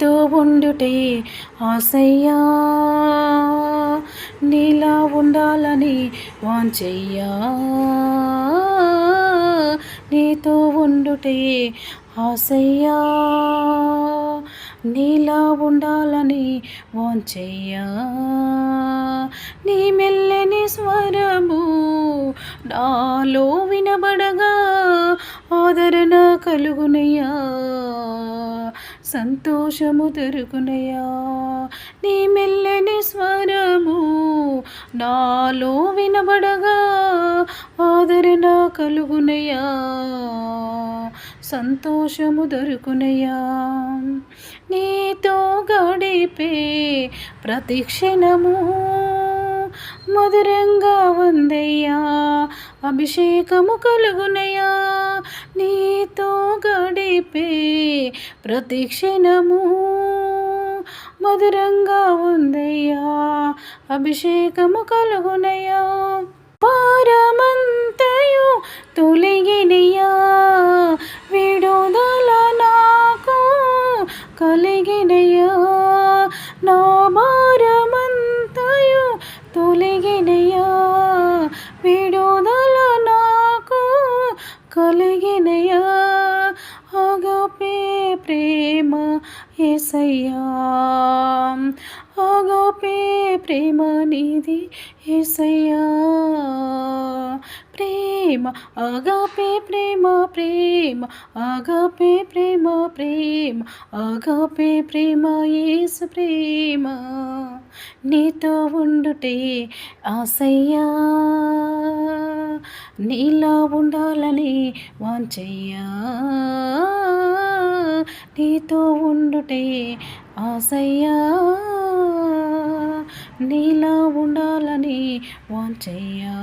తో ఉండుటే ఆశయ్యా నీలా ఉండాలని వాంచయ్యా నీతో ఉండుటే ఆశయ్యా నీలా ఉండాలని వాంచయ్యా నీ మెల్లని స్వరము నాలో వినబడగా ఆదరణ కలుగునయ్యా. సంతోషము దొరుకునయా? నీ మెల్లని స్వరము నాలో వినబడగా ఆదరణ కలుగునయ్యా సంతోషము దొరుకునయ్యా నీతో గడిపే ప్రతిక్షణము మధురంగా ఉందయ్యా అభిషేకము కలుగునయ్యా నీతో నడిపే ప్రతి క్షణము మధురంగా ఉందయ్యా అభిషేకము కలుగునయ్యా. పారమంతయు తొలగినయ్యా విడుదల నాకు కలిగినయ్యా. నా భారమంతయు తొలగినయ్యా విడుదల నాకు కలిగినయ్యా. ఏసయ్యా. అగపే ప్రేమ నీది ఏసయ్యా. ప్రేమ అగపే ప్రేమ ప్రేమ అగపే ప్రేమ ప్రేమ అగపే ప్రేమ ఏసు ప్రేమ. నీతో ఉండుటే ఆసయ్యా. నీలా ఉండాలని వాంచయ్యా ఒకటే ఆశయ్యా. నీలా ఉండాలని వాంచయ్యా